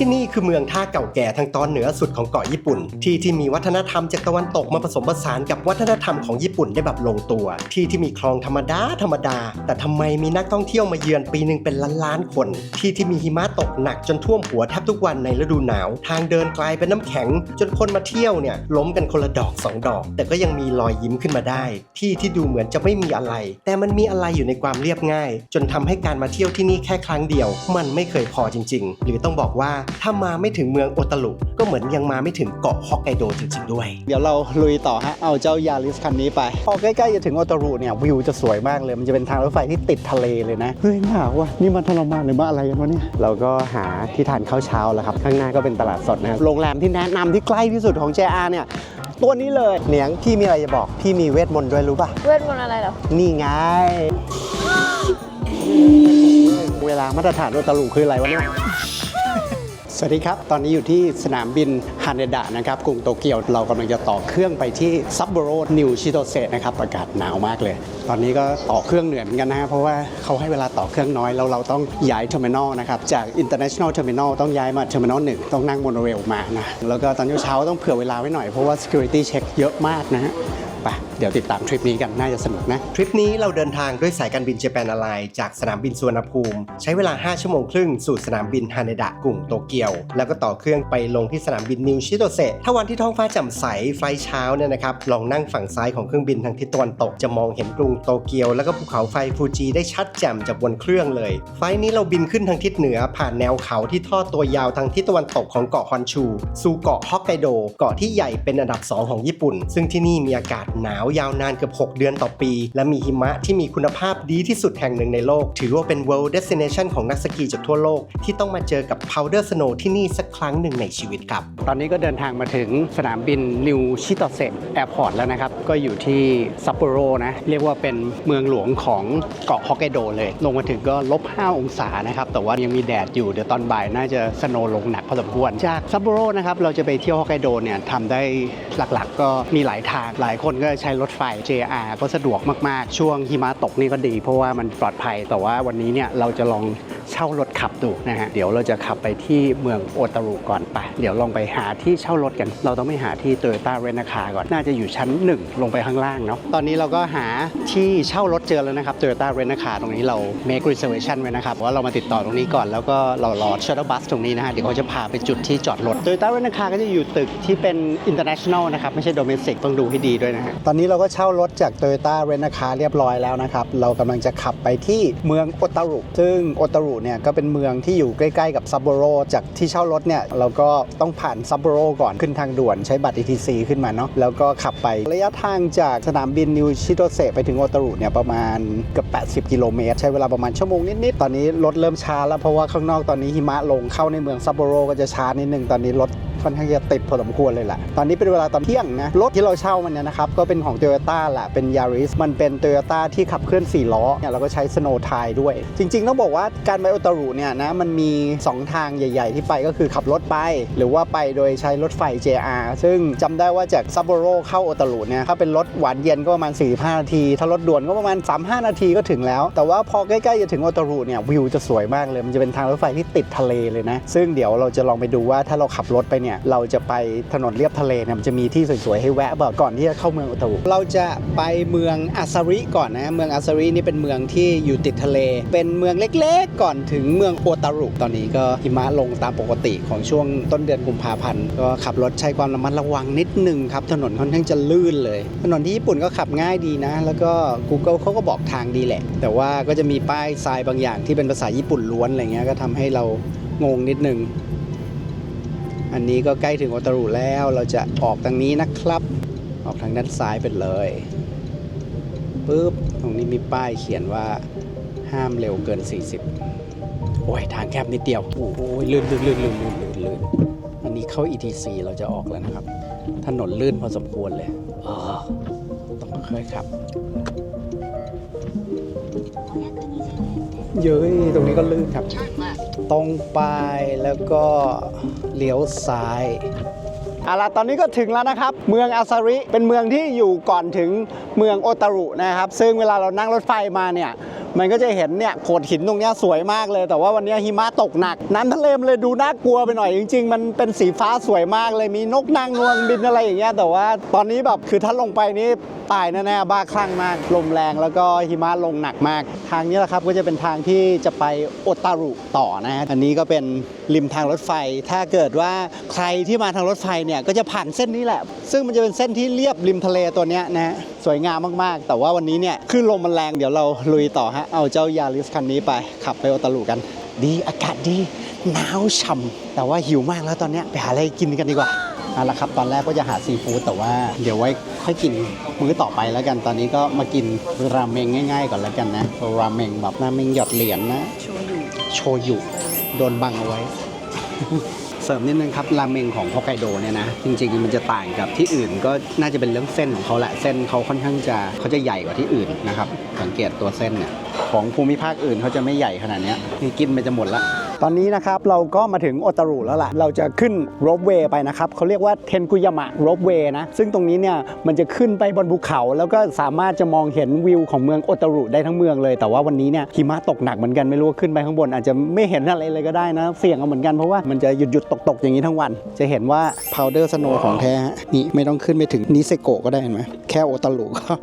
ที่นี่คือเมืองท่าเก่าแก่ทางตอนเหนือสุดของเกาะญี่ปุ่น ที่ที่มีวัฒนธรรมจากตะวันตกมาผสมผสานกับวัฒนธรรมของญี่ปุ่นได้แบบลงตัว ที่ที่มีคลองธรรมดาธรรมดา แต่ทำไมมีนักท่องเที่ยวมาเยือนปีหนึ่งเป็นล้านล้านคน ที่ที่มีหิมะตกหนักจนท่วมหัวแทบทุกวันในฤดูหนาว ทางเดินกลายเป็นน้ำแข็ง จนคนมาเที่ยวเนี่ยล้มกันคนละดอกสองดอก แต่ก็ยังมีรอยยิ้มขึ้นมาได้ ที่ที่ดูเหมือนจะไม่มีอะไร แต่มันมีอะไรอยู่ในความเรียบง่าย จนทำให้การมาเที่ยวที่นี่แค่ครั้งเดียว มันไม่เคยพอจริง ๆ หรือต้องบอกว่าถ้ามาไม่ถึงเมืองโอตารุก็เหมือนยังมาไม่ถึงเกาะฮอกไกโดจริงๆด้วย เดี๋ยวเราลุยต่อฮะ เอาเจ้ายาริสคันนี้ไป พอใกล้ๆจะถึงโอตารุเนี่ยวิวจะสวยมากเลย มันจะเป็นทางรถไฟที่ติดทะเลเลยนะ เฮ้ยหนาวว่ะ นี่มันทรมานหรือมาอะไรกันวะเนี่ย เราก็หาที่ทานข้าวเช้าแล้วครับ ข้างหน้าก็เป็นตลาดสดนะครับโรงแรมที่แนะนำที่ใกล้ที่สุดของ JR เนี่ยตัวนี้เลยเหนียงพี่มีอะไรจะบอก พี่มีเวทมนต์ด้วยรู้ป่ะ เวทมนต์อะไรเหรอ นี่ไง เวลามาตรฐานโอตารุคืออะไรวะเนี่ย สวัสดีครับ ตอนนี้อยู่ที่สนามบินฮาเนดะนะครับ กรุงโตเกียว เรากำลังจะต่อเครื่องไปที่ซับโบโรนิวชิโตเซนะครับ อากาศหนาวมากเลย ตอนนี้ก็ต่อเครื่องเหนื่อยเหมือนกันนะเพราะว่าเขาให้เวลาต่อเครื่องน้อยแล้วเราต้องย้ายเทอร์มินอลนะครับจาก international terminal ต้องย้ายมาเทอร์มินอลหนึ่งต้องนั่งโมโนเรลมานะแล้วก็ตอนเช้าต้องเผื่อเวลาไว้หน่อยเพราะว่า security check เยอะมากนะฮะไปเดี๋ยวติดตามทริปนี้กันน่าจะสนุกนะ ทริปนี้เราเดินทางด้วยสายการบินเจแปนอ r ไลน์จากสนามบินสุวรรณภูมิ ใช้เวลา 5 ชั่วโมงครึ่งสู่สนามบินฮาเนดะกรุงโตเกียว แล้วก็ต่อเครื่องไปลงที่สนามบินนิวชิโตเซะถ้าวันที่ท้องฟ้าแจ่มใสไฟเช้าเนี่ยนะครับลองนั่งฝั่งซ้ายของเครื่องบินทางทิศตะวันตกจะมองเห็นกรุงโตเกียว แล้วก็ภูเขาไฟฟูจิได้ชัดแจ่มจากบนเครื่องเลย ไฟนี้เราบินขึ้นทางทิศเหนือผ่านแนวเขาที่ทอดตัวยาวทางทิศตะวันตกของเกาะฮอนชู สู่เกาะฮอกไกโด เกาะที่ใหญ่เป็นอันดับ 2 ของญี่ปุ่น ซึ่งที่นี่มีอากาศหนาวยาวนานเกือบ 6 เดือนต่อปี และมีหิมะที่มีคุณภาพดีที่สุดแห่งหนึ่งในโลก ถือว่าเป็น world destination ของนักสกีจากทั่วโลก ที่ต้องมาเจอกับ powder snow ที่นี่สักครั้งหนึ่งในชีวิตครับ ตอนนี้ก็เดินทางมาถึงสนามบินนิวชิโตเซแอร์พอร์ตแล้วนะครับ ก็อยู่ที่ซัปโปโรนะ เรียกว่าเป็นเมืองหลวงของเกาะฮอกไกโดเลย ลงมาถึงก็ลบ 5 องศานะครับ แต่ว่ายังมีแดดอยู่เดี๋ยวตอนบ่ายน่าจะสโนว์ลงหนักพอสมควร จากซัปโปโรนะครับเราจะไปเที่ยวฮอกไกโดเนี่ยทำได้หลักๆ ก็มีหลายทาง หลายคนก็ใช้รถไฟ JR ก็สะดวกมากๆ ช่วงหิมะตกนี่ก็ดี เพราะว่ามันปลอดภัยแต่ว่าวันนี้เนี่ยเราจะลองเช่ารถขับดูนะฮะเดี๋ยวเราจะขับไปที่เมืองโอตารุก่อนไป เดี๋ยวลองไปหาที่เช่ารถกัน เราต้องไปหาที่ Toyota r e n a c a r ก่อนน่าจะอยู่ชั้น 1 ลงไปข้างล่างเนาะตอนนี้เราก็หาที่เช่ารถเจอแล้วนะครับ Toyota r e n a c a r ตรงนี้เรา make reservation ไว้นะครับว่าเรามาติดต่อตรงนี้ก่อนแล้วก็เรารอ shuttle bus ตรงนี้นะฮะเดี๋ยวเขาจะพาไปจุดที่จอดรถ Toyota r e n a c a r ก็จะอยู่ตึกที่เป็น international นะครับไม่ใช่ domestic ต้องดูให้ดีด้วยนะฮะตอนนี้เราก็เช่ารถจาก Toyota r e n a c a r เรียบร้อยแล้วนะครับเรากำลังจะขับไปที่เมืองโอตารุซึ่งโอตารุเนี่ยก็เป็นเมืองที่อยู่ใกล้ๆกับซัปโบโรจากที่เช่ารถเนี่ยเราก็ต้องผ่านซัปโบโรก่อนขึ้นทางด่วนใช้บัตร ETC ขึ้นมาเนาะแล้วก็ขับไประยะทางจากสนามบินนิวชิโตเซไปถึงโอตรุเนี่ยประมาณเกือบ80 กิโลเมตร ใช้เวลาประมาณชั่วโมงนิดๆ ตอนนี้รถเริ่มช้าแล้วเพราะว่าข้างนอกตอนนี้หิมะลงเข้าในเมืองซัปโปโรก็จะช้านิดนึงตอนนี้รถ ค่อนข้างจะติดพอสมควรเลยแหละตอนนี้เป็นเวลาตอนเที่ยงนะรถที่เราเช่ามันเนี่ยนะครับก็เป็นของ t o y ยต้แหละเป็น Yaris มันเป็น t o y ยต้ที่ขับเคลื่อน 4 ล้อเนี่ยเราก็ใช้ Snow Tire ด้วย จริง ๆ ต้องบอกว่าการไปโอตารุเนี่ยนะมันมี 2 ทางใหญ่ ๆ ที่ไปก็คือขับรถไป หรือว่าไปโดยใช้รถไฟ JR ซึ่งจำได้ว่าจากซัปโบโรเข้าโอตารุเนี่ยถ้าเป็นรถหวานเย็นก็ประมาณ 45 นาที ถ้ารถด่วนก็ประมาณ 35 นาทีก็ถึงแล้ว แต่ว่าพอใกล้ๆจะถึงโอตารุเนี่ยวิวจะสวยมากเลยมันจะเป็นทางรถไฟที่ติดทะเลเลยนะซึ่งเดี๋ยวเราจะลองไปดูว่าถ้าเราขับรถไปเนี่ยเราจะไปถนนเลียบทะเลเนี่ยมันจะมีที่สวยๆให้แวะบบก่อนที่จะเข้าเมืองโอตารุเราจะไปเมืองอาซาริก่อนนะเมืองอาซารินี่เป็นเมืองที่อยู่ติดทะเล เป็นเมืองเล็กๆ ก่อนถึงเมืองโอตารุตอนนี้ก็หิมะลงตามปกติของช่วงต้นเดือนกุมภาพันธ์ก็ขับรถใช้ความระมัดระวังนิดนึงครับถนนค่อนข้างจะลื่นเลย ถนนที่ญี่ปุ่นก็ขับง่ายดีนะ แล้วก็ Google เขาก็บอกทางดีแหละ แต่ว่าก็จะมีป้ายทรายบางอย่างที่เป็นภาษาญี่ปุ่นล้วนอะไรเงี้ยก็ทำให้เรางงนิดนึง อันนี้ก็ใกล้ถึงโอตารุแล้วเราจะออกทางนี้นะครับ ออกทางด้านซ้ายไปเลยปุ๊บตรงนี้มีป้ายเขียนว่าห้ามเร็วเกิน 40 โอ้ย ทางแคบนิดเดียว โอ้โหลื่นลื่นลื่นลื่นลื่นลื่นลื่นอันนี้เข้า ETC เราจะออกแล้วนะครับ ถนนลื่นพอสมควรเลยต้องค่อยขับ เย้ย ตรงนี้ก็ลื่นครับ ตรงไปแล้วก็เลี้ยวซ้ายเอาล่ะตอนนี้ก็ถึงแล้วนะครับ เมืองอาซาริ เป็นเมืองที่อยู่ก่อนถึงเมืองโอตารุนะครับ ซึ่งเวลาเรานั่งรถไฟมาเนี่ย มันก็จะเห็นเนี่ยโขดหินตรงเนี้ยสวยมากเลย แต่ว่าวันนี้หิมะตกหนัก น้ำทะเลมันเลยดูน่ากลัวไปหน่อยจริง ๆ มันเป็นสีฟ้าสวยมากเลยมีนกนางนวลบินอะไรอย่างเงี้ยแต่ว่าตอนนี้แบบคือถ้าลงไปนี่ตายแน่ๆบ้าคลั่งมาก ลมแรงแล้วก็หิมะลงหนักมาก ทางนี้แหละครับก็จะเป็นทางที่จะไปโอตารุต่อนะฮะอันนี้ก็เป็นริมทางรถไฟ ถ้าเกิดว่าใครที่มาทางรถไฟเนี่ยก็จะผ่านเส้นนี้แหละ ซึ่งมันจะเป็นเส้นที่เรียบริมทะเลตัวเนี้ยนะฮะสวยงามมากๆ แต่ว่าวันนี้เนี่ยคลื่นลมมันแรงเดี๋ยวเราลุยต่อฮะเอาเจ้ายาริสคันนี้ไปขับไปโอตารุกัน ดีอากาศดีหนาวฉ่ำแต่ว่าหิวมากแล้วตอนเนี้ยไปหาอะไรกินกันดีกว่าเอาละครับตอนแรกก็จะหาซีฟู้ดแต่ว่าเดี๋ยวไว้ค่อยกินมื้อต่อไปแล้วกันตอนนี้ก็มากินราเมงง่าย ๆ ก่อนแล้วกันนะราเมงแบบราเมงหยอดเหรียญนะโชยุโดนบังเอาไว้ เสริมนิดนึงครับราเมงของฮอกไกโดเนี่ยนะจริงๆมันจะต่างกับที่อื่นก็น่าจะเป็นเรื่องเส้นของเขาแหละเส้นเขาค่อนข้างจะเขาจะใหญ่กว่าที่อื่นนะครับ สังเกตตัวเส้นเนี่ยของภูมิภาคอื่นเขาจะไม่ใหญ่ขนาดเนี้ยนี่กินไปจะหมดละตอนนี้นะครับเราก็มาถึงโอตารุแล้วล่ะ เราจะขึ้นโรบเวย์ไปนะครับเขาเรียกว่าเทนกุยามะโรบเวย์นะ ซึ่งตรงนี้เนี่ยมันจะขึ้นไปบนภูเขาแล้วก็สามารถจะมองเห็นวิวของเมืองโอตารุได้ทั้งเมืองเลย แต่ว่าวันนี้เนี่ยหิมะตกหนักเหมือนกันไม่รู้ว่าขึ้นไปข้างบน อาจจะไม่เห็นอะไรเลยก็ได้นะ เสี่ยงเอาเหมือนกันเพราะว่ามันจะหยุดหยุดตกตกๆอย่างนี้ทั้งวัน จะเห็นว่า powder snow ของแท้ฮะนี่ไม่ต้องขึ้นไปถึงนิเซโกะก็ได้เห็นไหมแค่โอตารุก็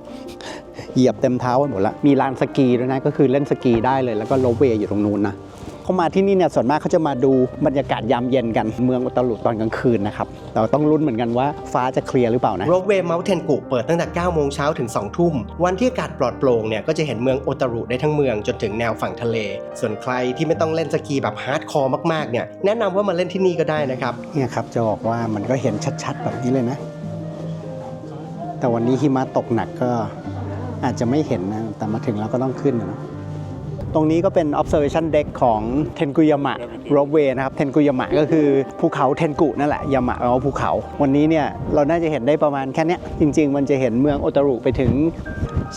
เหยียบเต็มเท้าไปหมดละมีลานสกีด้วยนะก็คือเล่นสกีได้เลยแล้วก็โรบเวย์อยู่ตรงนู้นนะเขามาที่นี่เนี่ยส่วนมากเขาจะมาดูบรรยากาศยามเย็นกันเมืองอุตลุตอนกลางคืนนะครับเราต้องลุ้นเหมือนกันว่าฟ้าจะเคลียร์หรือเปล่านะโรบเวย์เม t เทนกุเปิดตั้งแต่9โมงเช้าถึง 2 ทุ่ม วันที่อากาศปลอดโปร่งเนี่ยก็จะเห็นเมืองโอตารุได้ทั้งเมืองจนถึงแนวฝั่งทะเล ส่วนใครที่ไม่ต้องเล่นสกีแบบฮาร์ดคอร์มากๆเนี่ยแนะนำว่ามาเล่นที่นี่ก็ได้นะครับเนี่ยครับจะบอกว่ามันก็เห็นชัดๆแบบนี้เลยนะ แต่วันนี้หิมะตกหนักก็ อาจจะไม่เห็นนะ แต่มาถึงแล้วก็ต้องขึ้นนะตรงนี้ก็เป็น observation deck ของเทนกุยามะโรบเวย์นะครับ เทนกุยามะก็คือภูเขาเทนกุนั่นแหละ ยามะแปลว่าภูเขา วันนี้เนี่ยเราน่าจะเห็นได้ประมาณแค่นี้จริง ๆ มันจะเห็นเมืองโอตารุไปถึง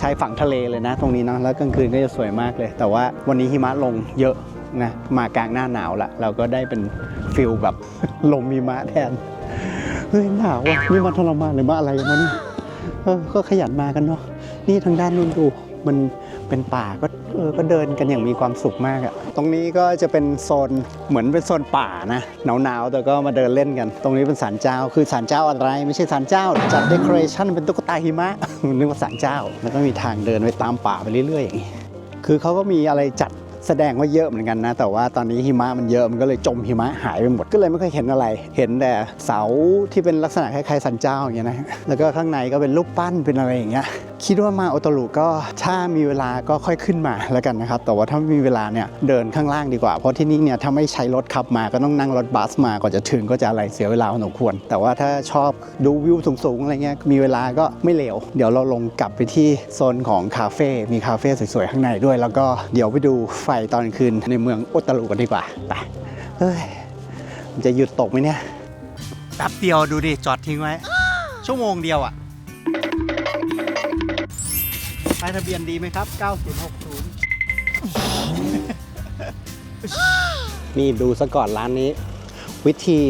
ชายฝั่งทะเลเลยนะ ตรงนี้เนาะ แล้วกลางคืนก็จะสวยมากเลย แต่ว่าวันนี้หิมะลงเยอะนะ มากลางหน้าหนาวละ เราก็ได้เป็นฟิลแบบลมหิมะแทน เฮ้ยหนาวอะนี่มาทรมานหรือมาอะไรมาเนี่ยก็ขยันมากันเนาะ นี่ทางด้านนู้นดูมันเป็นป่าก็เออก็เดินกันอย่างมีความสุขมากอะตรงนี้ก็จะเป็นโซนเหมือนเป็นโซนป่านะหนาวๆแต่ก็มาเดินเล่นกัน ตรงนี้เป็นศาลเจ้าคือศาลเจ้าอะไรไม่ใช่ศาลเจ้า จัดเดคอเรชันเป็นตุ๊กตาหิมะนึกว่าศาลเจ้า แล้วก็มีทางเดินไปตามป่าไปเรื่อยๆอย่างนี้คือเขาก็มีอะไรจัดแสดงว่าเยอะเหมือนกันนะ แต่ว่าตอนนี้หิมะมันเยอะมันก็เลยจมหิมะหายไปหมดก็เลยไม่ค่อยเห็นอะไร เห็นแต่เสาที่เป็นลักษณะคล้ายๆสันเจ้าอย่างเงี้ยนะแล้วก็ข้างในก็เป็นรูปปั้นเป็นอะไรอย่างเงี้ยคิดว่ามาโอโตรุก็ถ้ามีเวลาก็ค่อยขึ้นมาแล้วกันนะครับ แต่ว่าถ้าไม่มีเวลาเนี่ยเดินข้างล่างดีกว่า เพราะที่นี่เนี่ยถ้าไม่ใช้รถขับมาก็ต้องนั่งรถบัสมาก่อนจะถึงก็จะอะไรเสียเวลาพอสมควร แต่ว่าถ้าชอบดูวิวสูงๆอะไรเงี้ยมีเวลาก็ไม่เลวเดี๋ยวเราลงกลับไปที่โซนของคาเฟ่มีคาเฟ่สวยๆข้างในด้วย แล้วก็เดี๋ยวไปดูไฟตอนคืนในเมืองโอตารุกันดีกว่าไปเฮ้ยมันจะหยุดตกไหมเนี่ยแป๊บเดียวดูดิจอดทิ้งไว้ชั่วโมงเดียวอะ ป้ายทะเบียนดีไหมครับ 9060 นี่ดูซะก่อนร้านนี้ วิธี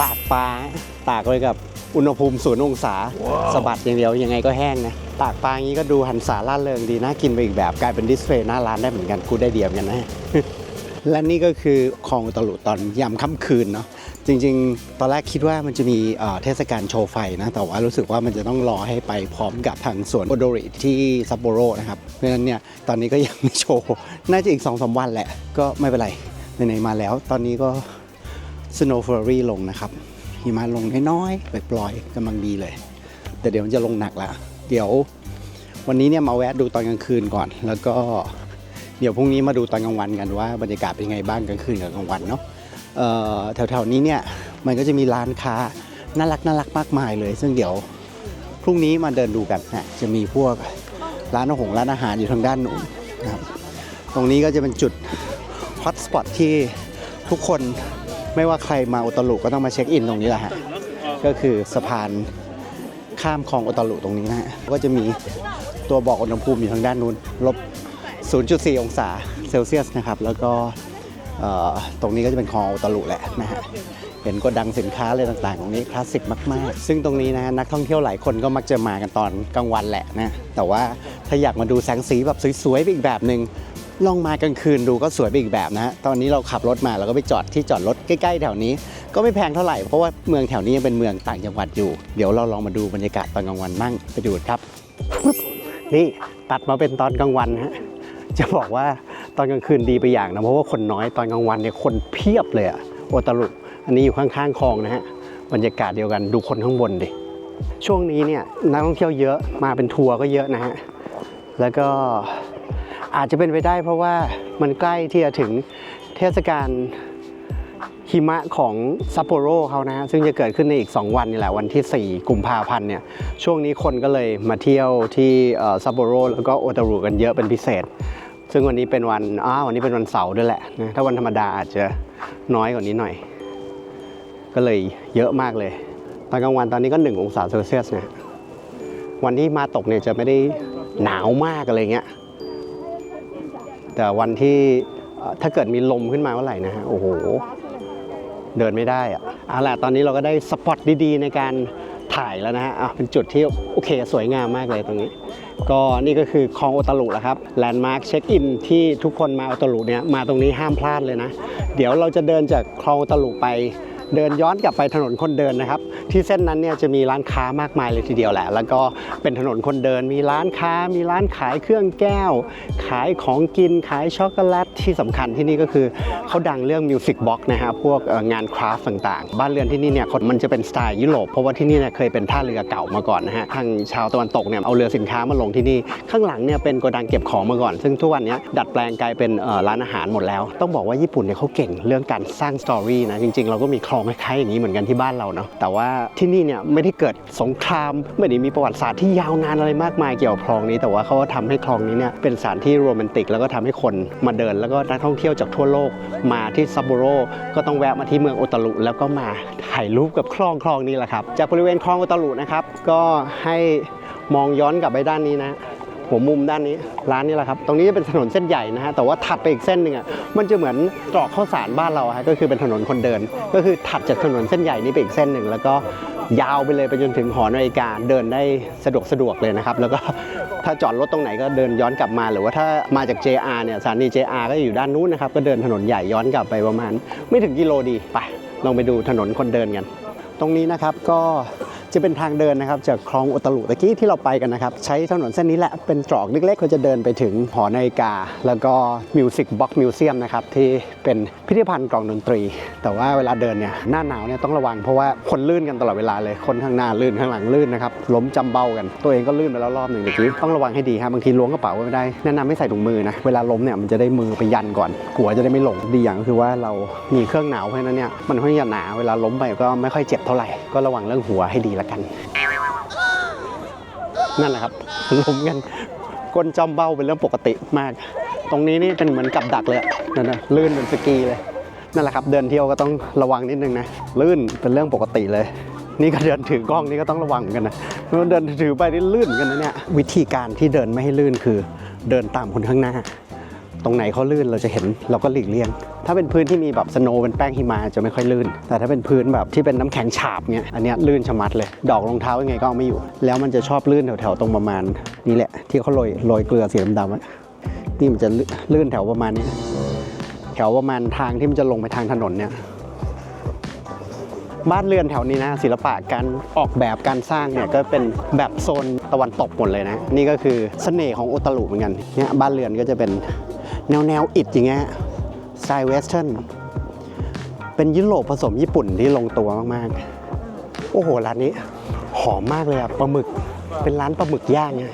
ตากปลาตากไว้กับอุณหภูมิศูนย์องศาสะบัดอย่างเดียวยังไงก็แห้งนะ ตากปลาอย่างนี้ก็ดูหันสาล่าเริงดีนะกินไปอีกแบบกลายเป็นดิสเพลย์หน้าร้านได้เหมือนกันกูได้เดียมกันนะ และนี่ก็คือคลองอุตลุตอนยามค่ำคืนเนาะจริงๆ ตอนแรกคิดว่ามันจะมีเทศกาลโชว์ไฟนะ แต่ว่ารู้สึกว่ามันจะต้องรอให้ไปพร้อมกับทางสวนโอโดริที่ซัปโปโรนะครับ เพราะฉะนั้นเนี่ยตอนนี้ก็ยังไม่โชว์ น่าจะอีก2อสวันแหละ ก็ไม่เป็นไรไหนๆมาแล้ว ตอนนี้ก็ Snow Flurry ลงนะครับหิมะลงน้อยๆปล่อยๆกำลังดีเลย แต่เดี๋ยวมันจะลงหนักละเดี๋ยววันนี้เนี่ยมาแวะดูตอนกลางคืนก่อน แล้วก็ เดี๋ยวพรุ่งนี้มาดูตอนกลางวันกันว่าบรรยากาศเป็นยังไงบ้างกลางคืนกับกลางวันเนาะแถวๆนี้เนี่ยมันก็จะมีร้านค้าน่ารักน่ารักมากมายเลย ซึ่งเดี๋ยวพรุ่งนี้มาเดินดูกันนะจะมีพวกร้านอาหารร้านอาหารอยู่ทางด้านนู้นนะครับตรงนี้ก็จะเป็นจุดฮอตสปอตที่ทุกคนไม่ว่าใครมาอุตลุก็ต้องมาเช็คอินตรงนี้แหละฮะก็คือสะพานข้ามคลองโอตารุตรงนี้นะฮะก็จะมีตัวบอกอุณหภูมิอยู่ทางด้านนู้นลบ 0.4 องศาเซลเซียสนะครับ แล้วก็ตรงนี้ก็จะเป็นคลองโอตารุแหละนะฮะเห็นโกดังสินค้าอะไรต่างๆ ตรงนี้คลาสสิกมาก ๆ ซึ่งตรงนี้นะนักท่องเที่ยวหลายคนก็มักจะมากันตอนกลางวันแหละนะแต่ว่าถ้าอยากมาดูแสงสีแบบสวยๆไปอีกแบบหนึ่งลองมากลางคืนดูก็สวยไปอีกแบบนะฮะตอนนี้เราขับรถมาเราก็ไปจอดที่จอดรถใกล้ๆแถวนี้ ก็ไม่แพงเท่าไหร่เพราะว่าเมืองแถวนี้ยังเป็นเมืองต่างจังหวัดอยู่ เดี๋ยวเราลองมาดูบรรยากาศตอนกลางวันบ้างไปดูครับปึ๊บนี่ตัดมาเป็นตอนกลางวันฮะ จะบอกว่าตอนกลางคืนดีไปอย่างนะเพราะว่าคนน้อยตอนกลางวันเนี่ยคนเพียบเลยอะโอตารุอันนี้อยู่ข้างๆคลองนะฮะบรรยากาศเดียวกันดูคนข้างบนดิช่วงนี้เนี่ยนักท่องเที่ยวเยอะมาเป็นทัวร์ก็เยอะนะฮะแล้วก็อาจจะเป็นไปได้เพราะว่ามันใกล้ที่จะถึงเทศกาลหิมะของซัปโปโรเขานะฮะซึ่งจะเกิดขึ้นในอีก 2 วันนี่แหละ วันที่ 4 กุมภาพันธ์เนี่ยช่วงนี้คนก็เลยมาเที่ยวที่ซัปโปโรแล้วก็โอตารุกันเยอะเป็นพิเศษ ซึ่งวันนี้เป็นวันอ้าววันนี้เป็นวันเสาร์ด้วยแหละนะถ้าวันธรรมดาอาจจะน้อยกว่านี้หน่อย ก็เลยเยอะมากเลย ตอนกลางวันตอนนี้ก็ 1 องศาเซลเซียสนะวันที่มาตกเนี่ยจะไม่ได้หนาวมากอะไรเงี้ยแต่วันที่ถ้าเกิดมีลมขึ้นมาเมื่อไหร่นะฮะโอ้โห เดินไม่ได้อะเอาล่ะตอนนี้เราก็ได้สปอตดีๆ ในการถ่ายแล้วนะฮะอะเป็นจุดที่โอเคสวยงามมากเลยตรงนี้ ก็นี่ก็คือคลองโอตารุแล้วครับแลนด์มาร์คเช็คอินที่ทุกคนมาโอตารุเนี่ยมาตรงนี้ห้ามพลาดเลยนะ เดี๋ยวเราจะเดินจากคลองโอตารุไป เดินย้อนกลับไปถนนคนเดินนะครับ ที่เส้นนั้นเนี่ยจะมีร้านค้ามากมายเลยทีเดียวแหละ แล้วก็เป็นถนนคนเดินมีร้านค้า มีร้านขายเครื่องแก้ว ขายของกินขายช็อกโกแลตที่สำคัญที่นี่ก็คือเขาดังเรื่องมิวสิกบ็อกนะฮะพวกงานคราฟต์ต่างๆ บ้านเรือนที่นี่เนี่ยคนมันจะเป็นสไตล์ยุโรปเพราะว่าที่นี่เนี่ยเคยเป็นท่าเรือเก่ามาก่อนนะฮะทางชาวตะวันตกเนี่ยเอาเรือสินค้ามาลงที่นี่ข้างหลังเนี่ยเป็นโกดังเก็บของมาก่อน ซึ่งทุกวันนี้ดัดแปลงกลายเป็นร้านอาหารหมดแล้ว ต้องบอกว่าญี่ปุ่นเนี่ยเขาเก่งเรื่องการสร้างสตอรี่นะจริงๆเราก็มีคองคล้ายๆอย่างนี้เหมือนกันที่บ้านเราเนาะแต่ว่าที่นี่เนี่ยไม่ได้เกิดสงครามไม่ได้มีประวัติศาสตร์ที่ยาวนานอะไรมากมายเกี่ยวกับคลองนี้แต่ว่าเขาก็ทำให้คลองนี้เนี่ยเป็นสถานที่โรแมนติก แล้วก็ทำให้คนมาเดิน แล้วก็นักท่องเที่ยวจากทั่วโลกมาที่ซัปโบโรก็ต้องแวะมาที่เมืองโอตารุแล้วก็มาถ่ายรูปกับคลองคลองนี้แหละครับจากบริเวณคลองโอตารุนะครับก็ให้มองย้อนกลับไปด้านนี้นะ หัวมุมด้านนี้ร้านนี้แหละครับ ตรงนี้จะเป็นถนนเส้นใหญ่นะฮะแต่ว่าถัดไปอีกเส้นหนึ่งอะมันจะเหมือนตรอกข้าวสารบ้านเราฮะก็คือเป็นถนนคนเดิน ก็คือถัดจากถนนเส้นใหญ่นี้ไปอีกเส้นหนึ่งแล้วก็ยาวไปเลยไปจนถึงหอนาฬิกาเดินได้สะดวกสะดวกเลยนะครับแล้วก็ถ้าจอดรถตรงไหนก็เดินย้อนกลับมา หรือว่าถ้ามาจาก JR เนี่ยสถานี JR ก็อยู่ด้านนู้นนะครับก็เดินถนนใหญ่ย้อนกลับไปประมาณ ไม่ถึงกิโลดีไปลองไปดูถนนคนเดินกัน ตรงนี้นะครับก็ จะเป็นทางเดินนะครับจากคลองโอตารุตะกี้ที่เราไปกันนะครับ ใช้ถนนเส้นนี้แหละเป็นตรอกเล็กๆก็จะเดินไปถึงหอนาฬิกา แล้วก็มิวสิกบ็อกมิวเซียมนะครับที่เป็นพิพิธภัณฑ์กลองดนตรี แต่ว่าเวลาเดินเนี่ยหน้าหนาวเนี่ยต้องระวังเพราะว่าคนลื่นกันตลอดเวลาเลยคนข้างหน้าลื่นข้างหลังลื่นนะครับล้มจำเบ้ากัน ตัวเองก็ลื่นไปแล้วรอบหนึ่งเมื่อกี้ต้องระวังให้ดีครับบางทีล้วงกระเป๋าไม่ได้แนะนำไม่ใส่ถุงมือนะเวลาล้มเนี่ยมันจะได้มือไปยันก่อนหัวจะได้ไม่หลงดีอย่างก็คือว่าเรามีเครื่องหนาวเพราะนั้นเนี่ยมันค่อนข้างหนาเวลาล้มไปก็ไม่ค่อยเจ็บเท่าไหร่ก็ระวังเรื่องหัวให้ดีละกัน นั่นแหละครับล้มกันก้นจอมเบ้าเป็นเรื่องปกติมาก ตรงนี้นี่เป็นเหมือนกับดักเลยนั่นนะลื่นเป็นสกีเลยนั่นแหละครับ เดินเที่ยวก็ต้องระวังนิดนึงนะลื่นเป็นเรื่องปกติเลย นี่ก็เดินถือกล้องนี่ก็ต้องระวังเหมือนกันนะเดินถือไปนี่ลื่นกันนะเนี่ยวิธีการที่เดินไม่ให้ลื่นคือ เดินตามคนข้างหน้า ตรงไหนเขาลื่นเราจะเห็นเราก็หลีกเลี่ยง ถ้าเป็นพื้นที่มีแบบสโนว์เป็นแป้งหิมะจะไม่ค่อยลื่น แต่ถ้าเป็นพื้นแบบที่เป็นน้ำแข็งฉาบเนี้ยอันเนี้ยลื่นชะมัดเลย ดอกรองเท้ายังไงก็เอาไม่อยู่ แล้วมันจะชอบลื่นแถวๆตรงประมาณนี้แหละ ที่เขาโรยโรยเกลือสีดำๆนี่มันจะลื่นแถวประมาณนี้ แถวประมาณทางที่มันจะลงไปทางถนนเนี่ยบ้านเรือนแถวนี้นะศิลปะการออกแบบการสร้างเนี่ยก็เป็นแบบโซนตะวันตกหมดเลยนะ นี่ก็คือเสน่ห์ของโอตารุเหมือนกันเนี่ยบ้านเรือนก็จะเป็น แนวแนวอิฐอย่างเงี้ยสไตล์เวสเทิร์นเป็นยุโรปผสมญี่ปุ่นที่ลงตัวมากๆ โอ้โห ร้านนี้ หอมมากเลยอะปลาหมึกเป็นร้านปลาหมึกย่างไง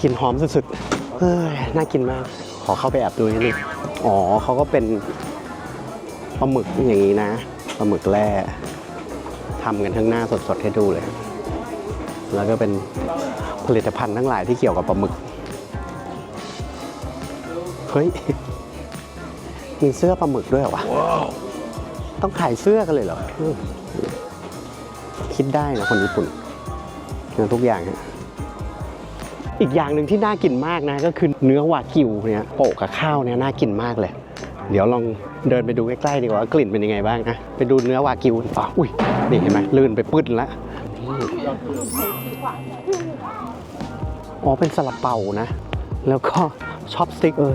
กลิ่นหอมสุดๆเฮ้ยน่ากินมาก ขอเข้าไปแอบดูนิดนึงอ๋อเขาก็เป็นปลาหมึกอย่างนี้นะปลาหมึกแร่ทำกันข้างหน้าสดๆให้ดูเลย แล้วก็เป็นผลิตภัณฑ์ทั้งหลายที่เกี่ยวกับปลาหมึก เฮ้ย มีเสื้อปลาหมึกด้วยเหรอวะ ต้องขายเสื้อกันเลยเหรออืมคิดได้นะคนญี่ปุ่นนะทุกอย่างฮะอีกอย่างหนึ่งที่น่ากินมากนะก็คือเนื้อวากิวเนี่ยโปะกับข้าวเนี่ยน่ากินมากเลย เดี๋ยวลองเดินไปดูใกล้ๆดีกว่าว่ากลิ่นเป็นยังไงบ้างนะไปดูเนื้อวากิวอ๋ออุ้ยนี่เห็นไหมลื่นไปปื้ดแล้วอ๋อเป็นซาลาเปานะ แล้วก็ชอปสติ๊กเออ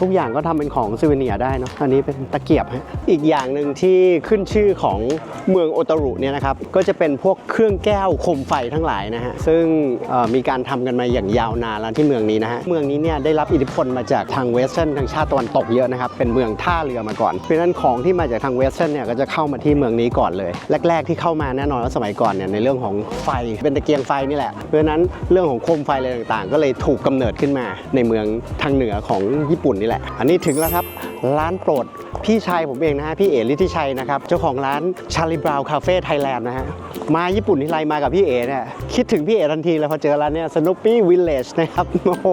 ทุกอย่างก็ทำเป็นของซูเวเนียได้เนาะอันนี้เป็นตะเกียบฮะอีกอย่างหนึ่งที่ขึ้นชื่อของเมืองโอตารุเนี่ยนะครับก็จะเป็นพวกเครื่องแก้วโคมไฟทั้งหลายนะฮะซึ่งมีการทำกันมาอย่างยาวนานแล้วที่เมืองนี้นะฮะเมืองนี้เนี่ยได้รับอิทธิพลมาจากทางเวสเทิร์นทางชาติตะวันตกเยอะนะครับเป็นเมืองท่าเรือมาก่อน เพราะฉะนั้นของที่มาจากทางเวสเทิร์นเนี่ยก็จะเข้ามาที่เมืองนี้ก่อนเลย แรก ๆที่เข้ามาแน่นอนว่าสมัยก่อนเนี่ยในเรื่องของไฟเป็นตะเกียงไฟนี่แหละเพราะฉะนั้นเรื่องของโคมไฟอะไรต่างๆ ก็เลยถูกกำเนิดขึ้นมาในเมืองทางเหนือของญี่ปุ่นนี่แหละ อันนี้ถึงแล้วครับ ร้านโปรด พี่ชายผมเองนะฮะ พี่เอ๋ฤทธิชัยนะครับ เจ้าของร้านชาลีบราวคาเฟ่ไทยแลนด์นะฮะ มาญี่ปุ่นที่ไรมากับพี่เอ๋เนี่ย คิดถึงพี่เอ๋ทันทีเลยพอเจอร้านเนี่ยสโนปปี้วิลเลจนะครับ โอ้โห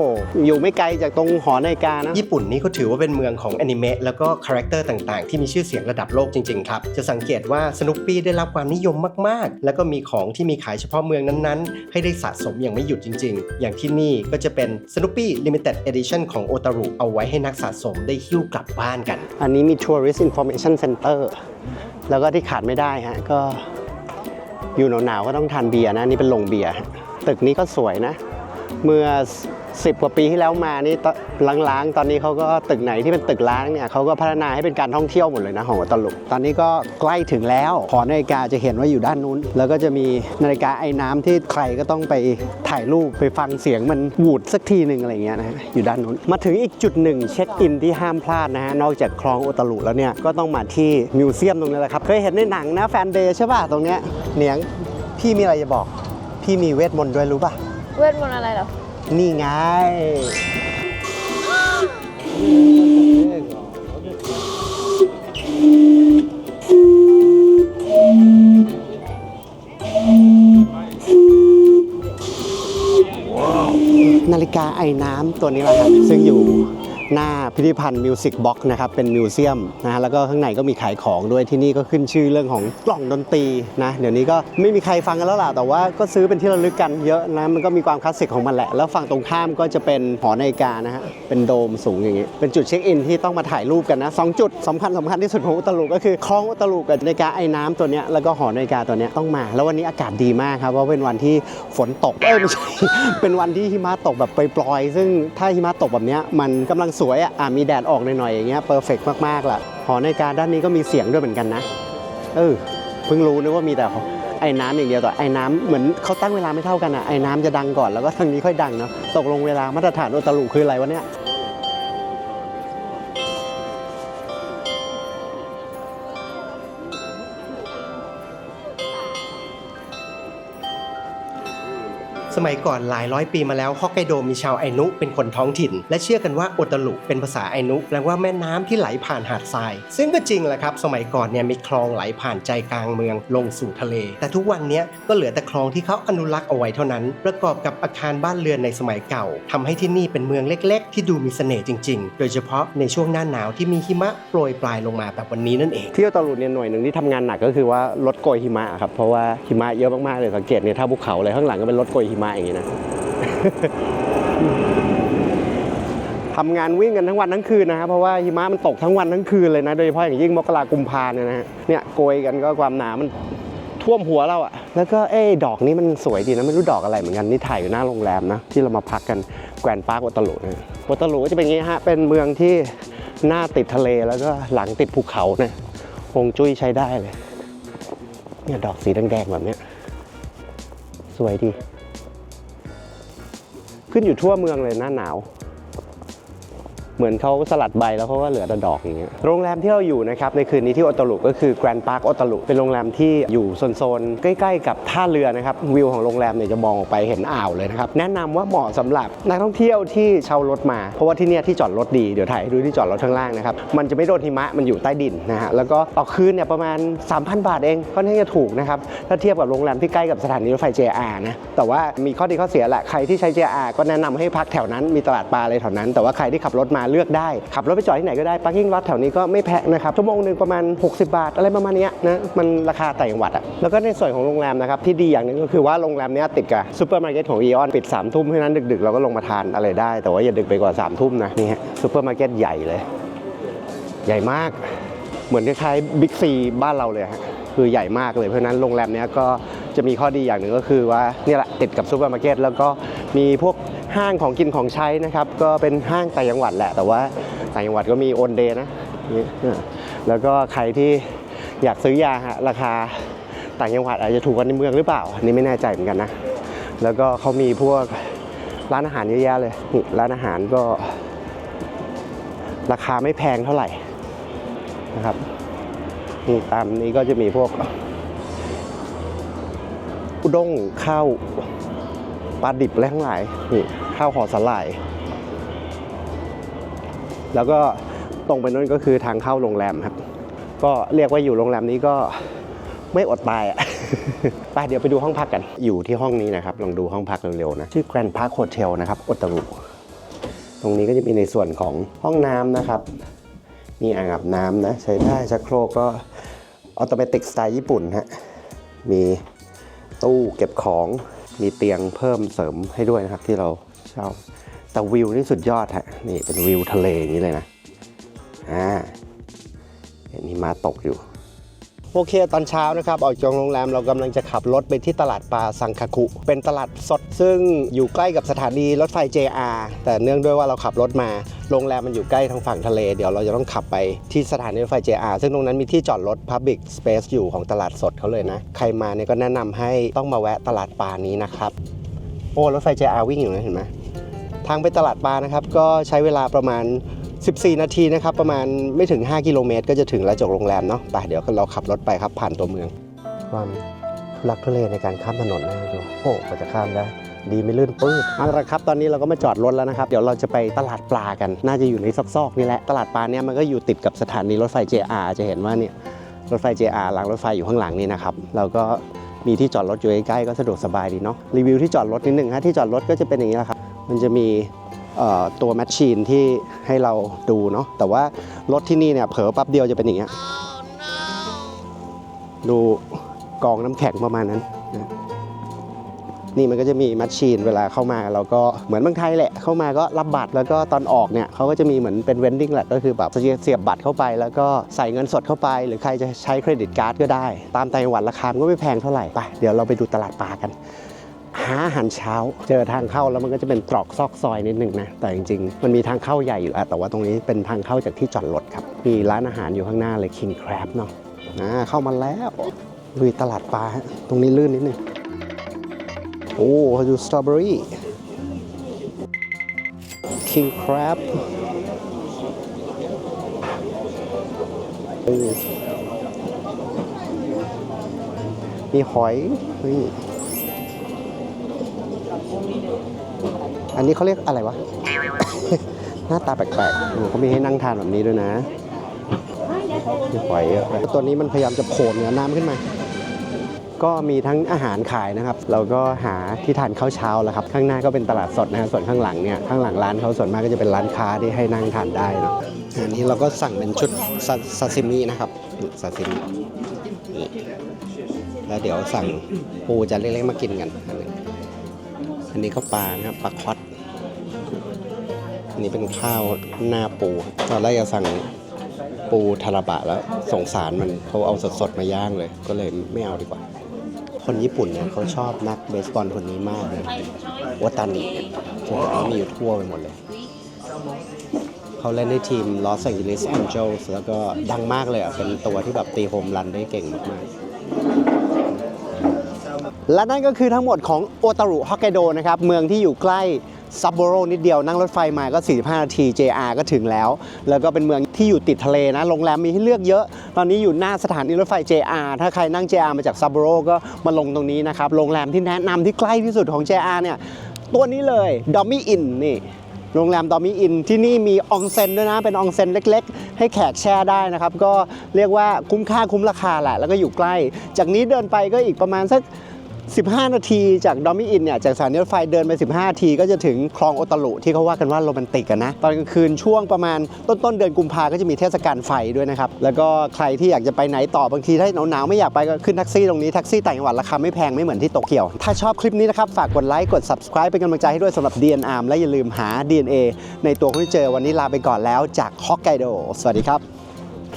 อยู่ไม่ไกลจากตรงหอนาฬิกานะ ญี่ปุ่นนี่เขาถือว่าเป็นเมืองของแอนิเมะแล้วก็คาแรคเตอร์ต่างๆ ที่มีชื่อเสียงระดับโลกจริงๆครับ จะสังเกตว่าสนุปปี้ได้รับความนิยมมากๆ แล้วก็มีของที่มีขายเฉพาะเมืองนั้นๆ ให้ได้สะสมอย่างไม่หยุดจริง ๆ อย่างที่นี่ก็จะเป็นสนุปปี้ Limited Edition ของโอตารุเอาไว้ให้นักสะสมได้หิ้วกลับบ้านกัน อันนี้มี Tourist Information Center แล้วก็ที่ขาดไม่ได้ฮะก็อยู่หนาวๆก็ต้องทานเบียร์นะนี่เป็นโรงเบียร์ฮะตึกนี้ก็สวยนะ เมื่อ 10 กว่าปีที่แล้วมานี่ตล้างๆ ตอนนี้เขาก็ตึกไหนที่เป็นตึกล้างเนี่ยเขาก็พัฒนาให้เป็นการท่องเที่ยวหมดเลยนะของตลุกตอนนี้ก็ใกล้ถึงแล้วหอนาฬิกาจะเห็นว่าอยู่ด้านนู้น แล้วก็จะมีนาฬิกาไอ้น้ำที่ใครก็ต้องไปถ่ายรูปไปฟังเสียงมันวูดสักทีหนึ่งอะไรเงี้ยนะฮะอยู่ด้านนู้น มาถึงอีกจุดหนึ่งเช็คอินที่ห้ามพลาดนะฮะนอกจากคลองโอตารุแล้วเนี่ยก็ต้องมาที่มิวเซียมตรงนี้แหละครับเคยเห็นในหนังนะแฟนเดย์ใช่ป่ะตรงเนี้ยเหนียงพี่มีอะไรจะบอก พี่มีเวทมนต์ด้วยรู้ป่ะ เวทมนต์อะไรเหรอ นี่ไงนาฬิกาไอ้น้ำตัวนี้แหละครับซึ่งอยู่ หน้าพิพิธภัณฑ์มิวสิกบ็อกนะครับเป็นมิวเซียมนะฮะแล้วก็ข้างในก็มีขายของด้วยที่นี่ก็ขึ้นชื่อเรื่องของกล่องดนตรีนะเดี๋ยวนี้ก็ไม่มีใครฟังกันแล้วล่ะแต่ว่าก็ซื้อเป็นที่ระลึกกันเยอะนะมันก็มีความคลาสสิกของมันแหละ แล้วฝั่งตรงข้ามก็จะเป็นหอนาฬิกานะฮะเป็นโดมสูงอย่างงี้เป็นจุดเช็คอินที่ต้องมาถ่ายรูปกันนะสองจุดสำคัญสำคัญที่สุดของอุตลุก็คือคลองอุตลุกับนาฬิกาไอ้น้ำตัวเนี้ยแล้วก็หอนาฬิกาตัวเนี้ยต้องมา แล้ววันนี้อากาศดีมากครับเพราะเป็นวันที่ฝนตกเอ้ยไม่ใช่เป็นวันที่หิมะตกแบบปล่อยๆซึ่งถ้าหิมะตกแบบเนี้ยมันกำลังสวยอะอะมีแดดออกหน่อยๆอย่างเงี้ยเพอร์เฟกมากๆล่ะหอนาฬิกาด้านนี้ก็มีเสียงด้วยเหมือนกันนะ เออเพิ่งรู้นึกว่ามีแต่ไอ้น้ำอย่างเดียวแต่ไอ้น้ำเหมือนเขาตั้งเวลาไม่เท่ากันอะไอ้น้ำจะดังก่อนแล้วก็ทางนี้ค่อยดังเนาะตกลงเวลามาตรฐานโอตารุคืออะไรวะเนี่ย สมัยก่อนหลายร้อยปีมาแล้วฮอกไกโดมีชาวไอนุเป็นคนท้องถิ่น และเชื่อกันว่าโอตารุเป็นภาษาไอนุแปลว่าแม่น้ำที่ไหลผ่านหาดทราย ซึ่งก็จริงแหละครับ สมัยก่อนเนี่ยมีคลองไหลผ่านใจกลางเมืองลงสู่ทะเล แต่ทุกวันนี้ก็เหลือแต่คลองที่เขาอนุรักษ์เอาไว้เท่านั้น ประกอบกับอาคารบ้านเรือนในสมัยเก่าทำให้ที่นี่เป็นเมืองเล็ก ๆ ที่ดูมีเสน่ห์จริง ๆ โดยเฉพาะในช่วงหน้าหนาวที่มีหิมะโปรยปลายลงมาแบบวันนี้นั่นเองที่โอตารุเนี่ยหน่วยหนึ่งที่ทำงานหนักก็คือว่าลดโกยหิมะครับเพราะว่าหิมะเยอะมากๆเลยสังเกตเนี่ยถ้าภูเขาอะไรข้างหลังก็เป็นรถโกยหิมะอย่างนี้นะทำงานวิ่งกันทั้งวันทั้งคืนนะครับเพราะว่าหิมะมันตกทั้งวันทั้งคืนเลยนะโดยเฉพาะอย่างยิ่งมกรากุมภาเนี่ยนะฮะเนี่ยโกยกันก็ความหนามันท่วมหัวเราอะแล้วก็เอ้ดอกนี้มันสวยดีนะไม่รู้ดอกอะไรเหมือนกันนี่ถ่ายอยู่หน้าโรงแรมนะที่เรามาพักกันแกรนด์พาร์ควัตลุนะวัตลุก็จะเป็นงี้ฮะเป็นเมืองที่หน้าติดทะเลแล้วก็หลังติดภูเขานะฮงจุ้ยใช้ได้เลยเนี่ยดอกสีแดงๆแบบเนี้ยสวยดี ขึ้นอยู่ทั่วเมืองเลยหน้าหนาว เหมือนเขาสลัดใบแล้วเขาก็เหลือแต่ดอกอย่างเงี้ยโรงแรมที่เราอยู่นะครับในคืนนี้ที่โอตารุก็คือ Grand Park โอตารุเป็นโรงแรมที่อยู่โซนๆใกล้ ๆ กับท่าเรือนะครับวิวของโรงแรมเนี่ยจะมองออกไปเห็นอ่าวเลยนะครับแนะนำว่าเหมาะสำหรับนักท่องเที่ยวที่เช่ารถมา เพราะว่าที่เนี่ยที่จอดรถดีเดี๋ยวถ่ายให้ดูที่จอดรถข้างล่างนะครับมันจะไม่โดนหิมะมันอยู่ใต้ดินนะฮะแล้วก็ต่อคืนเนี่ยประมาณ 3,000 บาทเองก็น่าจะถูกนะครับถ้าเทียบกับโรงแรมที่ใกล้กับสถานีรถไฟ JR นะแต่ว่ามีข้อดีข้อเสียแหละใครที่ใช้ JR ก็แนะนำให้พักแถวนั้นมีตลาดปลาอะไรแถวนั้น แต่ว่าใครที่ขับรถมาเลือกได้ ขับรถไปจอดที่ไหนก็ได้ parking lot แถวนี้ก็ไม่แพงนะครับ ชั่วโมงหนึ่งประมาณ 60 บาท อะไรประมาณนี้นะ มันราคาต่จังหวัดอะแล้วก็ในส่วนของโรงแรมนะครับ ที่ดีอย่างหนึงก็คือว่าโรงแรมนี้ติดกับซูเปอร์มาร์เก็ตของอีออนปิด3ามทุ่มเพราะฉะนั้นดึกๆ เราก็ลงมาทานอะไรได้ แต่ว่าอย่าดึกไปกว่า3ามทุ่มนะนี่ฮะซูเปอร์มาร์เก็ตใหญ่เลย ใหญ่มาก เหมือนคล้ายๆบิ๊กซีบ้านเราเลยฮะ คือใหญ่มากเลยเพราะนั้นโรงแรมเนี้ยก็จะมีข้อดีอย่างหนึ่งก็คือว่าเนี่ยแหละติดกับซูเปอร์มาร์เก็ตแล้วก็มีพวกห้างของกินของใช้นะครับ ก็เป็นห้างต่างจังหวัดแหละ แต่ว่าต่างจังหวัดก็มีโอนเดย์นะนี่แล้วก็ใครที่อยากซื้อยาฮะราคาต่างจังหวัดอาจจะถูกกว่าในเมืองหรือเปล่าอันนี้ไม่แน่ใจเหมือนกันนะแล้วก็เขามีพวกร้านอาหารเยอะแยะเลยนี่ร้านอาหารก็ ราคาไม่แพงเท่าไหร่นะครับ นี่ตามนี้ก็จะมีพวกอุด้งข้าวปลาดิบอะไรทั้งหลายนี่ข้าวห่อสลาย แล้วก็ตรงไปนู้นก็คือทางเข้าโรงแรมครับ ก็เรียกว่าอยู่โรงแรมนี้ก็ไม่อดตายอะไปเดี๋ยวไปดูห้องพักกัน อยู่ที่ห้องนี้นะครับ ลองดูห้องพักเร็วๆนะ ชื่อ Grand Park Hotel นะครับโอตารุตรงนี้ก็จะมีในส่วนของห้องน้ำนะครับ มีอ่างอาบน้ำนะ ใช้ได้ชักโครกก็ออโตเมติกสไตล์ญี่ปุ่นฮะมีตู้เก็บของมีเตียงเพิ่มเสริมให้ด้วยนะครับที่เราเช่าแต่วิวนี่สุดยอดฮะนี่เป็นวิวทะเลอย่างนี้เลยนะอ่าเห็นหิมะตกอยู่ โอเคตอนเช้านะครับออกจากโรงแรมเรากำลังจะขับรถไปที่ตลาดปลาซังคคุ เป็นตลาดสด ซึ่งอยู่ใกล้กับสถานีรถไฟ JR แต่เนื่องด้วยว่าเราขับรถมา โรงแรมมันอยู่ใกล้ทางฝั่งทะเล เดี๋ยวเราจะต้องขับไปที่สถานีรถไฟ JR ซึ่งตรงนั้นมีที่จอดรถ Public Space อยู่ของตลาดสดเขาเลยนะ ใครมาเนี่ยก็แนะนำให้ต้องมาแวะตลาดปลานี้นะครับ โอ้รถไฟ JR วิ่งอยู่นะเห็นไหมทางไปตลาดปลานะครับก็ใช้เวลาประมาณ 14 นาทีนะครับ ประมาณไม่ถึง 5 กิโลเมตร ก็จะถึงแล้วจากโรงแรมเนาะไปเดี๋ยวเราขับรถไปครับผ่านตัวเมือง ความทุลักทุเลในการข้ามถนนนะดูโอ้กว่าจะข้ามได้ดีไม่ลื่นปื้ดเอาละครับ ตอนนี้เราก็มาจอดรถแล้วนะครับ เดี๋ยวเราจะไปตลาดปลากัน น่าจะอยู่ในซอกๆนี่แหละ ตลาดปลาเนี่ยมันก็อยู่ติดกับสถานีรถไฟ JR จะเห็นว่าเนี่ยรถไฟ JR รางรถไฟอยู่ข้างหลังนี่นะครับแล้วก็มีที่จอดรถอยู่ใกล้ๆก็สะดวกสบายดีเนาะ รีวิวที่จอดรถนิดหนึ่งฮะ ที่จอดรถก็จะเป็นอย่างนี้แหละครับ มันจะมี ตัวแมชชีนที่ให้เราดูเนาะแต่ว่ารถที่นี่เนี่ยเผลอแปั๊บเดียวจะเป็นอย่างเงี้ยดูกองน้ำแข็งประมาณนั้นนะนี่มันก็จะมีแมชชีนเวลาเข้ามาเราก็เหมือนเมืองไทยแหละเข้ามาก็รับบัตรแล้วก็ตอนออกเนี่ยเขาก็จะมีเหมือนเป็นเวนดิ้งแหละก็คือแบบเสียบบัตรเข้าไป แล้วก็ใส่เงินสดเข้าไป หรือใครจะใช้เครดิตการ์ดก็ได้ ตามไต่างจังหวัดราคาก็ไม่แพงเท่าไหร่ไปเดี๋ยวเราไปดูตลาดปลากัน หาอาหารเช้า เจอทางเข้าแล้วมันก็จะเป็นตรอกซอกซอยนิดหนึ่งนะ แต่จริงๆ มันมีทางเข้าใหญ่อยู่แล้วแต่ว่าตรงนี้เป็นทางเข้าจากที่จอดรถครับ มีร้านอาหารอยู่ข้างหน้าเลย King Crab เนาะอ่าเข้ามาแล้วลุยตลาดปลาตรงนี้ลื่นนิดหนึงโอ้ดูสตรอเบอรี่ King Crab มีหอยนี่ อันนี้เขาเรียกอะไรวะ หน้าตาแปลกๆโอ้เขามีให้นั่งทานแบบนี้ด้วยนะมีหอยเยอะไปตัวนี้มันพยายามจะโผล่เหนือน้ำขึ้นมา ก็มีทั้งอาหารขายนะครับ เราก็หาที่ทานข้าวเช้าแล้วครับ ข้างหน้าก็เป็นตลาดสดนะฮะส่วนข้างหลังเนี่ย ข้างหลังร้านเขาส่วนมากก็จะเป็นร้านค้าที่ให้นั่งทานได้เนาะ อันนี้เราก็สั่งเป็นชุดซาซาซิมินะครับนี่ซาซิมินี่แล้วเดี๋ยวสั่งปูจะเล็กๆมากินกันอันหนึงอันนี้ก็ปลานะครับปลาคอต อันนี้เป็นข้าวหน้าปู ตอนแรกจะสั่งปูทาราบะแล้วสงสารมันเขาเอาสดๆมาย่างเลย ก็เลยไม่เอาดีกว่า คนญี่ปุ่นเนี่ยเขาชอบนักเบสบอลคนนี้มากเลยโอตานิเนี่ยจะเห็นว่ามีอยู่ทั่วไปหมดเลย เขาเล่นในทีม Los Angeles Angels แล้วก็ดังมากเลยอะ เป็นตัวที่แบบตีโฮมรันได้เก่งมากและนั่นก็คือทั้งหมดของโอตารุฮอกไกโดนะครับ เมืองที่อยู่ใกล้ ซับโบโรนิดเดียวนั่งรถไฟมาก็ 45 นาที JR ก็ถึงแล้ว แล้วก็เป็นเมืองที่อยู่ติดทะเลนะโรงแรมมีให้เลือกเยอะ ตอนนี้อยู่หน้าสถานีรถไฟ JR ถ้าใครนั่ง JR มาจากซับโบโรก็มาลงตรงนี้นะครับ โรงแรมที่แนะนำที่ใกล้ที่สุดของ JR เนี่ย ตัวนี้เลยดอมมี่อินนี่โรงแรมดอมมี่อินที่นี่มีอองเซ็นด้วยนะ เป็นอองเซ็นเล็กๆ ให้แขกแช่ได้นะครับ ก็เรียกว่าคุ้มค่าคุ้มราคาแหละ แล้วก็อยู่ใกล้ จากนี้เดินไปก็อีกประมาณสัก 15 นาทีจากดอมมี่อินเนี่ยจากสถานีรถไฟเดินไป 15 นาทีก็จะถึงคลองโอตารุที่เขาว่ากันว่าโรแมนติกกันนะตอนกลางคืนช่วงประมาณต้นต้นๆเดือนกุมภาก็จะมีเทศกาลไฟด้วยนะครับ แล้วก็ใครที่อยากจะไปไหนต่อบางทีถ้าหนาวๆไม่อยากไปก็ขึ้นแท็กซี่ตรงนี้แท็กซี่ต่างจังหวัดราคาไม่แพงไม่เหมือนที่โตเกียว ถ้าชอบคลิปนี้นะครับฝากกดไลค์กด subscribe เป็นกำลังใจให้ด้วยสำหรับ DNR และอย่าลืมหา DNA ในตัวคุณที่เจอวันนี้ลาไปก่อนแล้วจากฮอกไกโดสวัสดีครับ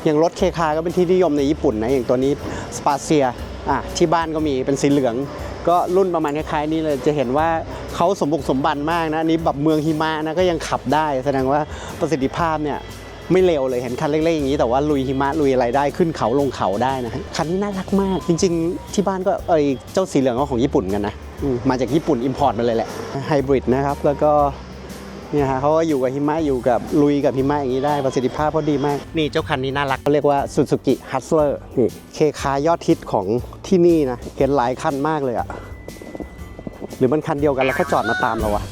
อย่างรถเคคาก็เป็นที่นิยมในญี่ปุ่นนะอย่างตัวนี้สปาเซีย อะที่บ้านก็มีเป็นสีเหลือง ก็รุ่นประมาณคล้ายๆนี้เลยจะเห็นว่าเขาสมบุกสมบันมากนะอันนี้แบบเมืองหิมะนะก็ยังขับได้ แสดงว่าประสิทธิภาพเนี่ยไม่เร็วเลยเห็นคันเล็กๆอย่างนี้แต่ว่าลุยหิมะลุยอะไรได้ขึ้นเขาลงเขาได้นะคันนี้น่ารักมาก จริง ๆ ที่บ้านก็เอเจ้าสีเหลืองก็ของญี่ปุ่นกันนะมาจากญี่ปุ่นอิมพอร์ตมาเลยแหละไฮบริดนะครับแล้วก็ เนี่ยฮะเขาก็อยู่กับหิมะอยู่กับลุยกับหิมะอย่างนี้ได้ประสิทธิภาพเขาดีมาก นี่เจ้าคันนี้น่ารักเขาเรียกว่า Suzuki Hustler นี่เคคายอดฮิตของที่นี่นะเห็นหลายคันมากเลยอะหรือมันคันเดียวกันแล้วเขาจอดมาตามเราอะ